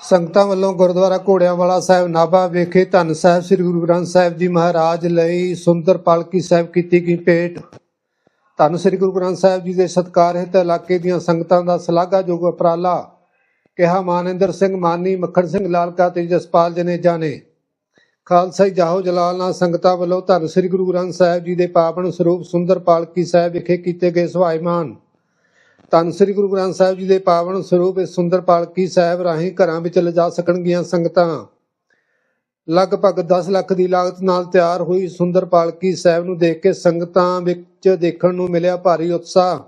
ਸੰਗਤਾਂ ਵੱਲੋਂ ਗੁਰਦੁਆਰਾ ਘੋੜਿਆਂਵਾਲਾ ਸਾਹਿਬ ਨਾਭਾ ਵਿਖੇ ਧੰਨ ਸਾਹਿਬ ਸ੍ਰੀ ਗੁਰੂ ਗ੍ਰੰਥ ਸਾਹਿਬ ਜੀ ਮਹਾਰਾਜ ਲਈ ਸੁੰਦਰ ਪਾਲਕੀ ਸਾਹਿਬ ਕੀਤੀ ਗਈ ਭੇਟ। ਧੰਨ ਸ੍ਰੀ ਗੁਰੂ ਗ੍ਰੰਥ ਸਾਹਿਬ ਜੀ ਦੇ ਸਤਿਕਾਰ ਹਿੱਤ ਇਲਾਕੇ ਦੀਆਂ ਸੰਗਤਾਂ ਦਾ ਸ਼ਲਾਘਾਯੋਗ ਉਪਰਾਲਾ ਕਿਹਾ ਮਾਨਿੰਦਰ ਸਿੰਘ ਮਾਨੀ, ਮੱਖਣ ਸਿੰਘ ਲਾਲਕਾ ਤੇ ਜਸਪਾਲ ਜਨੇਜਾ ਨੇ ਖਾਲਸਾ ਜਾਹੋ ਜਲਾਲ ਨਾਲ ਸੰਗਤਾਂ ਵੱਲੋਂ ਧੰਨ ਸ੍ਰੀ ਗੁਰੂ ਗ੍ਰੰਥ ਸਾਹਿਬ ਜੀ ਦੇ ਪਾਵਨ ਸਰੂਪ ਸੁੰਦਰ ਪਾਲਕੀ ਸਾਹਿਬ ਵਿਖੇ ਕੀਤੇ ਗਏ ਸੁਭਾਈਮਾਨ ਧੰਨ ਸ੍ਰੀ ਗੁਰੂ ਗ੍ਰੰਥ ਸਾਹਿਬ ਜੀ ਦੇ ਪਾਵਨ ਸਰੂਪ ਇਸ ਸੁੰਦਰ ਪਾਲਕੀ ਸਾਹਿਬ ਰਾਹੀਂ ਘਰਾਂ ਵਿੱਚ ਲਿਜਾ ਸਕਣਗੀਆਂ ਸੰਗਤਾਂ। ਲਗਭਗ 10 ਲੱਖ ਦੀ ਲਾਗਤ ਨਾਲ ਤਿਆਰ ਹੋਈ ਸੁੰਦਰ ਪਾਲਕੀ ਸਾਹਿਬ ਨੂੰ ਦੇਖ ਕੇ ਸੰਗਤਾਂ ਵਿੱਚ ਦੇਖਣ ਨੂੰ ਮਿਲਿਆ ਭਾਰੀ ਉਤਸ਼ਾਹ।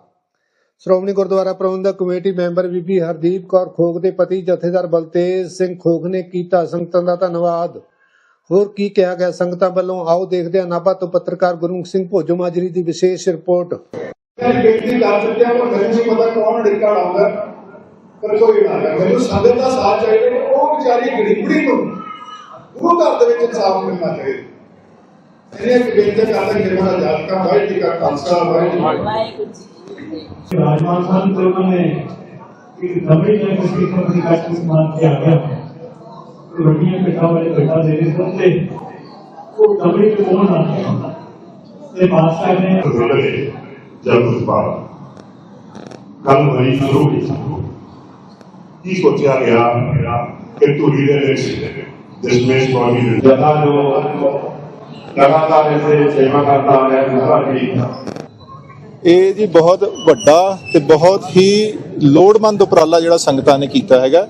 ਸ਼੍ਰੋਮਣੀ ਗੁਰਦੁਆਰਾ ਪ੍ਰਬੰਧਕ ਕਮੇਟੀ ਮੈਂਬਰ ਬੀਬੀ ਹਰਦੀਪ ਕੌਰ ਖੋਖ ਦੇ ਪਤੀ ਜਥੇਦਾਰ ਬਲਤੇਜ ਸਿੰਘ ਖੋਖ ਨੇ ਕੀਤਾ ਸੰਗਤਾਂ ਦਾ ਧੰਨਵਾਦ। ਹੋਰ ਕੀ ਕਿਹਾ ਗਿਆ? ਸੰਗਤਾਂ ਵੱਲੋਂ ਆਓ ਦੇਖਦੇ ਹਾਂ ਨਾਭਾ ਤੋਂ ਪੱਤਰਕਾਰ ਗੁਰਮੁਖ ਸਿੰਘ ਭੋਜੋ ਮਾਜਰੀ ਦੀ ਵਿਸ਼ੇਸ਼ ਰਿਪੋਰਟ। बेटी डाल सकते हैं पर मैंने नहीं पता कौन लड़का डालता पर कोई डालता मैं संगत का साथ चाहिए वो बेचारी गरीबड़ी को गुरु घर के इंसाफ मिलना चाहिए। मैंने एक बेनती करता कि मेरा जातका भाई जी का खालसा भाई जी। राजमान खान को ने एक दबे या किसी पर भी काट मान के आ गया रोटियाँ पेटा वाले पेटा दे रहे थे वो दबे के कौन आते हैं? से बात कर रहे हैं ਉਸਪਾਲ ਕੱਲ ਹੋਈ ਸ਼ੁਰੂ ਕੀ ਸੋਚਿਆ ਗਿਆ ਕਿ ਧੂਰੀ ਦੇ ਵਿੱਚ ਦਸ਼ਮੇਸ਼ ਕੌਮੀ ਦੇ जथा जो लगातार ऐसे सेवा करता है दूसरा भी ਇਹ ਜੀ ਬਹੁਤ ਵੱਡਾ ਤੇ ਬਹੁਤ ਹੀ ਲੋੜਵੰਦ ਉਪਰਾਲਾ ਜਿਹੜਾ ਸੰਗਤਾਂ ਨੇ ਕੀਤਾ ਹੈਗਾ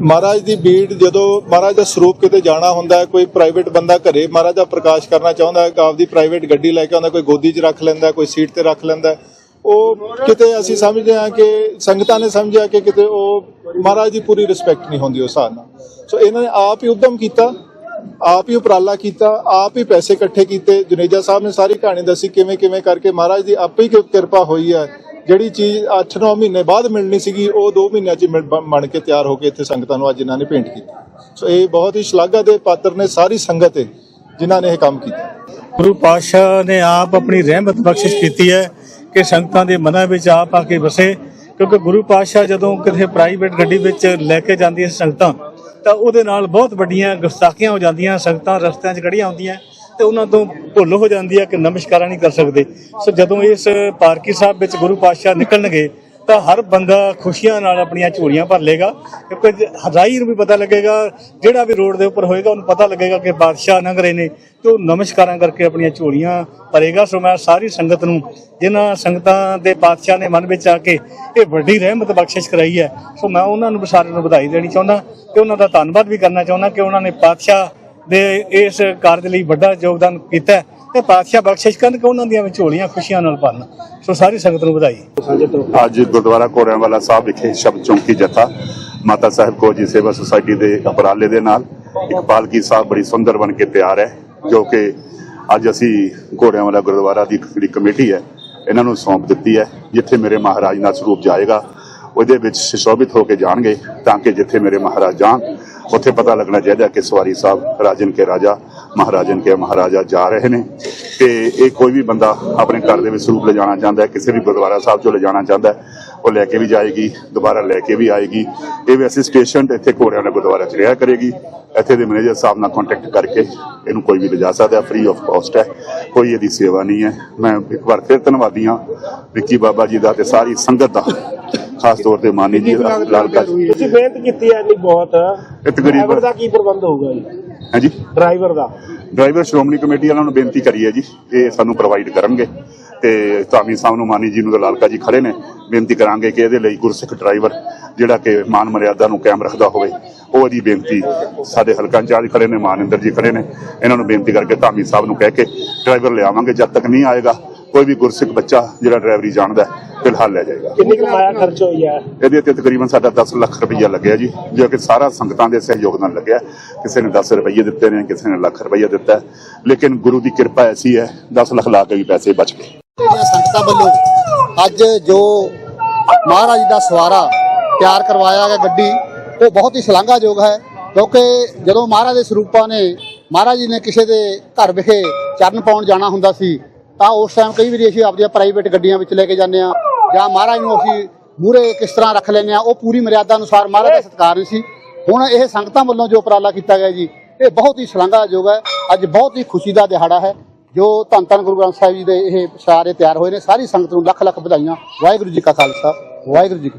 ਮਹਾਰਾਜ ਦੀ ਬੀੜ ਜਦੋਂ ਮਹਾਰਾਜ ਦਾ ਸਰੂਪ ਕਿਤੇ ਜਾਣਾ ਹੁੰਦਾ ਹੈ, ਕੋਈ ਪ੍ਰਾਈਵੇਟ ਬੰਦਾ ਘਰੇ ਮਹਾਰਾਜ ਦਾ ਪ੍ਰਕਾਸ਼ ਕਰਨਾ ਚਾਹੁੰਦਾ ਹੈ, ਆਪਦੀ ਪ੍ਰਾਈਵੇਟ ਗੱਡੀ ਲੈ ਕੇ ਆਉਂਦਾ, ਕੋਈ ਗੋਦੀ 'ਚ ਰੱਖ ਲੈਂਦਾ ਕੋਈ ਸੀਟ ਤੇ ਰੱਖ ਲੈਂਦਾ ਉਹ ਕਿਤੇ ਅਸੀਂ ਸਮਝਦੇ ਹਾਂ ਕਿ ਸੰਗਤਾਂ ਨੇ ਸਮਝਿਆ ਕਿ ਕਿਤੇ ਉਹ ਮਹਾਰਾਜ ਦੀ ਪੂਰੀ ਰਿਸਪੈਕਟ ਨਹੀਂ ਹੁੰਦੀ ਉਸ ਹਿਸਾਬ ਨਾਲ। ਸੋ ਇਹਨਾਂ ਨੇ ਆਪ ਹੀ ਉਦਮ ਕੀਤਾ, ਆਪ ਹੀ ਉਪਰਾਲਾ ਕੀਤਾ, ਆਪ ਹੀ ਪੈਸੇ ਇਕੱਠੇ ਕੀਤੇ। ਜੁਨੇਜਾ ਸਾਹਿਬ ਨੇ ਸਾਰੀ ਕਹਾਣੀ ਦੱਸੀ ਕਿਵੇਂ ਕਿਵੇਂ ਕਰਕੇ ਮਹਾਰਾਜ ਦੀ ਆਪੇ ਹੀ ਕਿਰਪਾ ਹੋਈ ਹੈ। ਜਿਹੜੀ ਚੀਜ਼ 8-9 ਮਹੀਨੇ ਬਾਅਦ ਮਿਲਣੀ ਸੀਗੀ, ਉਹ 2 ਮਹੀਨਿਆਂ 'ਚ ਬਣ ਕੇ ਤਿਆਰ ਹੋ ਕੇ ਇੱਥੇ ਸੰਗਤਾਂ ਨੂੰ ਅੱਜ ਇਹਨਾਂ ਨੇ ਭੇਂਟ ਕੀਤੀ। ਸੋ ਇਹ ਬਹੁਤ ਹੀ ਸ਼ਲਾਘਾ ਦੇ ਪਾਤਰ ਨੇ ਸਾਰੀ ਸੰਗਤ ਹੈ ਜਿਨ੍ਹਾਂ ਨੇ ਇਹ ਕੰਮ ਕੀਤਾ। ਗੁਰੂ ਪਾਤਸ਼ਾਹ ਨੇ ਆਪ ਆਪਣੀ ਰਹਿਮਤ ਬਖਸ਼ਿਸ਼ ਕੀਤੀ ਹੈ ਕਿ ਸੰਗਤਾਂ ਦੇ ਮਨਾਂ ਵਿੱਚ ਆਪ ਆ ਕੇ ਵਸੇ। ਕਿਉਂਕਿ ਗੁਰੂ ਪਾਤਸ਼ਾਹ ਜਦੋਂ ਕਿਸੇ ਪ੍ਰਾਈਵੇਟ ਗੱਡੀ ਵਿੱਚ ਲੈ ਕੇ ਜਾਂਦੀਆਂ ਸੰਗਤਾਂ, ਤਾਂ ਉਹਦੇ ਨਾਲ ਬਹੁਤ ਵੱਡੀਆਂ ਗੁਸਤਾਖੀਆਂ ਹੋ ਜਾਂਦੀਆਂ, ਸੰਗਤਾਂ ਰਸਤਿਆਂ 'ਚ ਖੜੀਆਂ ਹੁੰਦੀਆਂ। ਤੇ ਉਹਨਾਂ ਤੋਂ ਭੁੱਲ ਹੋ ਜਾਂਦੀ ਹੈ ਕਿ ਨਮਸਕਾਰਾਂ ਨਹੀਂ ਕਰ ਸਕਦੇ। ਸੋ ਜਦੋਂ ਇਸ ਪਾਰਕੀ ਸਾਹਿਬ ਵਿੱਚ ਗੁਰੂ ਪਾਤਸ਼ਾਹ ਨਿਕਲਣਗੇ, ਤਾਂ ਹਰ ਬੰਦਾ ਖੁਸ਼ੀਆਂ ਨਾਲ ਆਪਣੀਆਂ ਝੋਲੀਆਂ ਭਰ ਲੇਗਾ ਕਿਉਂਕਿ ਹਜ਼ਾਈ ਨੂੰ ਵੀ ਪਤਾ ਲੱਗੇਗਾ, ਜਿਹੜਾ ਵੀ ਰੋਡ ਦੇ ਉੱਪਰ ਹੋਏਗਾ, ਉਹਨੂੰ ਪਤਾ ਲੱਗੇਗਾ ਕਿ ਬਾਦਸ਼ਾਹ ਲੰਘ ਰਹੇ ਨੇ ਤੇ ਉਹ ਨਮਸਕਾਰਾਂ ਕਰਕੇ ਆਪਣੀਆਂ ਝੋਲੀਆਂ ਭਰੇਗਾ। ਸੋ ਮੈਂ ਸਾਰੀ ਸੰਗਤ ਨੂੰ, ਜਿਨ੍ਹਾਂ ਸੰਗਤਾਂ ਦੇ ਬਾਦਸ਼ਾਹ ਨੇ ਮਨ ਵਿੱਚ ਆ ਕੇ ਇਹ ਵੱਡੀ ਰਹਿਮਤ ਬਖਸ਼ਿਸ਼ ਕਰਾਈ ਹੈ, ਸੋ ਮੈਂ ਉਹਨਾਂ ਨੂੰ ਸਾਰਿਆਂ ਨੂੰ ਵਧਾਈ ਦੇਣੀ ਚਾਹੁੰਦਾ ਤੇ ਉਹਨਾਂ ਦਾ ਧੰਨਵਾਦ ਵੀ ਕਰਨਾ ਚਾਹੁੰਦਾ ਕਿ ਉਹਨਾਂ ਨੇ ਪਾਤਸ਼ਾਹ ਦੇ ਇਸ ਕਾਰਜ ਲਈ ਵੱਡਾ ਯੋਗਦਾਨ ਕੀਤਾ ਤੇ ਪਾਤਸ਼ਾਹ ਬਖਸ਼ਿਸ਼ ਕਰਨ ਕਿ ਉਹਨਾਂ ਦੀਆਂ ਝੋਲੀਆਂ ਖੁਸ਼ੀਆਂ ਨਾਲ ਭਰਨ। ਸੋ ਸਾਰੀ ਸੰਗਤ ਨੂੰ ਵਧਾਈ। ਅੱਜ ਗੁਰਦੁਆਰਾ ਕੋਰਿਆਂਵਾਲਾ ਸਾਹਿਬ ਵਿਖੇ ਸ਼ਬਦ ਚੌਂਕੀ ਜਥਾ, ਮਾਤਾ ਸਾਹਿਬ ਕੋ ਜੀ ਸੇਵਾ ਸੁਸਾਇਟੀ ਦੇ ਉਪਰਾਲੇ ਦੇ ਨਾਲ ਇੱਕ ਪਾਲਕੀ ਸਾਹਿਬ ਬੜੀ ਸੁੰਦਰ ਬਣ ਕੇ ਤਿਆਰ ਹੈ, ਜੋ ਕਿ ਅੱਜ ਅਸੀਂ ਕੋਰਿਆਂਵਾਲਾ ਗੁਰਦੁਆਰਾ ਦੀ ਜਿਹੜੀ ਕਮੇਟੀ ਹੈ, ਇਹਨਾਂ ਨੂੰ ਸੌਂਪ ਦਿੱਤੀ ਹੈ, ਜਿੱਥੇ ਮੇਰੇ ਮਹਾਰਾਜ ਨਾਲ ਸਰੂਪ ਜਾਏਗਾ, ਉਹਦੇ ਵਿੱਚ ਸੁਸ਼ੋਭਿਤ ਹੋ ਕੇ ਜਾਣਗੇ, ਤਾਂ ਕਿ ਜਿੱਥੇ ਮੇਰੇ ਮਹਾਰਾਜ ਜਾਣ ਉੱਥੇ ਪਤਾ ਲੱਗਣਾ ਚਾਹੀਦਾ ਕਿ ਸਵਾਰੀ ਸਾਹਿਬ ਰਾਜਨ ਕੇ ਰਾਜਾ, ਮਹਾਰਾਜਨ ਕੇ ਮਹਾਰਾਜਾ ਜਾ ਰਹੇ ਨੇ। ਤੇ ਇਹ ਕੋਈ ਵੀ ਬੰਦਾ ਆਪਣੇ ਘਰ ਦੇ ਵਿੱਚ ਸਰੂਪ ਲੈ ਜਾਣਾ ਚਾਹੁੰਦਾ ਹੈ, ਕਿਸੇ ਵੀ ਗੁਰਦੁਆਰਾ ਸਾਹਿਬ ਚੋਂ ਲੈ ਜਾਣਾ ਚਾਹੁੰਦਾ ਉਹ ਲੈ ਕੇ ਵੀ ਜਾਏਗੀ, ਦੁਬਾਰਾ ਲੈ ਕੇ ਵੀ ਆਏਗੀ। ਇਹ ਵੀ ਅਸਿਸਟੇਸ਼ਨ ਇੱਥੇ ਘੋੜਿਆਂ ਦੇ ਗੁਰਦੁਆਰਾ ਚ ਰਿਹਾ ਕਰੇਗੀ। ਇੱਥੇ ਦੇ ਮੈਨੇਜਰ ਸਾਹਿਬ ਨਾਲ ਕੰਟੈਕਟ ਕਰਕੇ ਇਹਨੂੰ ਕੋਈ ਵੀ ਲਿਜਾ ਸਕਦਾ ਹੈ ਫ੍ਰੀ ਆਫ ਕਾਸਟ ਹੈ, ਕੋਈ ਇਹਦੀ ਸੇਵਾ ਨਹੀਂ ਹੈ। ਮੈਂ ਇੱਕ ਵਾਰ ਫਿਰ ਧੰਨਵਾਦੀ ਹਾਂ, ਵਿੱਕੀ ਬਾਬਾ ਜੀ ਦਾ ਤੇ ਸਾਰੀ ਸੰਗਤ ਦਾ। ਖਾਸ ਤੌਰ ਤੇ ਮਾਨੀ ਜੀ ਦਾ ਲਾਲਕਾ ਜੀ ਤੁਸੀਂ? ਮਿਹਨਤ ਕੀਤੀ ਹੈ ਨਹੀਂ ਬਹੁਤ। ਡਰਾਈਵਰ ਦਾ ਕੀ ਪ੍ਰਬੰਧ ਹੋਊਗਾ ਜੀ? ਹਾਂਜੀ? ਡਰਾਈਵਰ ਦਾ। ਡਰਾਈਵਰ ਸ਼੍ਰੋਮਣੀ ਕਮੇਟੀ ਵਾਲਿਆਂ ਨੂੰ ਬੇਨਤੀ ਕਰੀ ਹੈ ਜੀ ਇਹ ਸਾਨੂੰ ਪ੍ਰੋਵਾਈਡ ਕਰਨਗੇ। ਤੇ ਧਾਮੀ ਸਾਹਿਬ ਨੂੰ ਮਾਨੀ ਜੀ ਨੂੰ ਤੇ ਲਾਲਕਾ ਜੀ ਖੜੇ ਨੇ ਬੇਨਤੀ ਕਰਾਂਗੇ ਕਿ ਇਹਦੇ ਲਈ ਗੁਰਸਿੱਖ ਡਰਾਈਵਰ ਜਿਹੜਾ ਕਿ ਮਾਨ ਮਰਿਆਦਾ ਨੂੰ ਕਾਇਮ ਰੱਖਦਾ ਹੋਵੇ ਉਹ ਇਹਦੀ ਬੇਨਤੀ ਸਾਡੇ ਹਲਕਾ ਇੰਚਾਰਜ ਖੜੇ ਨੇ ਮਾਨਿੰਦਰ ਜੀ ਖੜੇ ਨੇ। ਇਹਨਾਂ ਨੂੰ ਬੇਨਤੀ ਕਰਕੇ ਧਾਮੀ ਸਾਹਿਬ ਨੂੰ ਕਹਿ ਕੇ ਡਰਾਈਵਰ ਲਿਆਵਾਂਗੇ ਜਦ ਤੱਕ ਨਹੀਂ ਆਏਗਾ ਕੋਈ ਵੀ ਗੁਰਸਿੱਖ ਬੱਚਾ ਜਿਹੜਾ ਡਰਾਈਵਰੀ ਜਾਣਦਾ ਹੈ, ਫਿਲਹਾਲ ਲੈ ਜਾਏਗਾ। ਕਿੰਨੀ ਕਮਾਇਆ ਖਰਚ ਹੋਈ ਹੈ? ਇਹਦੇ ਤੇ ਤਕਰੀਬਨ ਸਾਡਾ 10 ਲੱਖ ਰੁਪਈਆ ਲੱਗਿਆ ਜੀ ਜੋ ਕਿ ਸਾਰਾ ਸੰਗਤਾਂ ਦੇ ਸਹਿਯੋਗ ਨਾਲ ਲੱਗਿਆ। ਕਿਸੇ ਨੇ 10 ਰੁਪਈਏ ਦਿੱਤੇ ਨੇ ਕਿਸੇ ਨੇ ਲੱਖ ਰੁਪਈਆ ਦਿੱਤਾ। ਲੇਕਿਨ ਗੁਰੂ ਦੀ ਕਿਰਪਾ ਐਸੀ ਹੈ 10 ਲੱਖ ਲਾ ਕੇ ਵੀ ਪੈਸੇ ਬਚ ਗਏ। ਸੰਗਤਾਂ ਵੱਲੋਂ ਅੱਜ ਜੋ ਮਹਾਰਾਜ ਦਾ ਸਵਾਰਾ ਤਿਆਰ ਕਰਵਾਇਆ ਗਿਆ ਗੱਡੀ ਉਹ ਬਹੁਤ ਹੀ ਸ਼ਲਾਘਾਯੋਗ ਹੈ ਕਿਉਂਕਿ ਜਦੋਂ ਮਹਾਰਾਜ ਦੇ ਸਰੂਪਾਂ ਨੇ ਮਹਾਰਾਜ ਜੀ ਨੇ ਕਿਸੇ ਦੇ ਘਰ ਵਿਖੇ ਚਰਨ ਪਾਉਣ ਜਾਣਾ ਹੁੰਦਾ ਸੀ ਤਾਂ ਉਸ ਟਾਈਮ ਕਈ ਵਾਰੀ ਅਸੀਂ ਆਪਦੀਆਂ ਪ੍ਰਾਈਵੇਟ ਗੱਡੀਆਂ ਵਿੱਚ ਲੈ ਕੇ ਜਾਂਦੇ ਆ ਜਾਂ ਮਹਾਰਾਜ ਨੂੰ ਅਸੀਂ ਮੂਰੇ ਕਿਸ ਤਰ੍ਹਾਂ ਰੱਖ ਲੈਂਦੇ ਆ ਉਹ ਪੂਰੀ ਮਰਿਆਦਾ ਅਨੁਸਾਰ ਮਹਾਰਾਜ ਦਾ ਸਤਿਕਾਰ ਨਹੀਂ ਸੀ। ਹੁਣ ਇਹ ਸੰਗਤਾਂ ਵੱਲੋਂ ਜੋ ਉਪਰਾਲਾ ਕੀਤਾ ਗਿਆ ਜੀ, ਇਹ ਬਹੁਤ ਹੀ ਸ਼ਲਾਘਾਯੋਗ ਹੈ। ਅੱਜ ਬਹੁਤ ਹੀ ਖੁਸ਼ੀ ਦਾ ਦਿਹਾੜਾ ਹੈ, ਜੋ ਧੰਨ ਧੰਨ ਗੁਰੂ ਗ੍ਰੰਥ ਸਾਹਿਬ ਜੀ ਦੇ ਇਹ ਸਾਰੇ ਤਿਆਰ ਹੋਏ ਨੇ। ਸਾਰੀ ਸੰਗਤ ਨੂੰ ਲੱਖ ਲੱਖ ਵਧਾਈਆਂ। ਵਾਹਿਗੁਰੂ ਜੀ ਕਾ ਖਾਲਸਾ, ਵਾਹਿਗੁਰੂ ਜੀ ਕੀ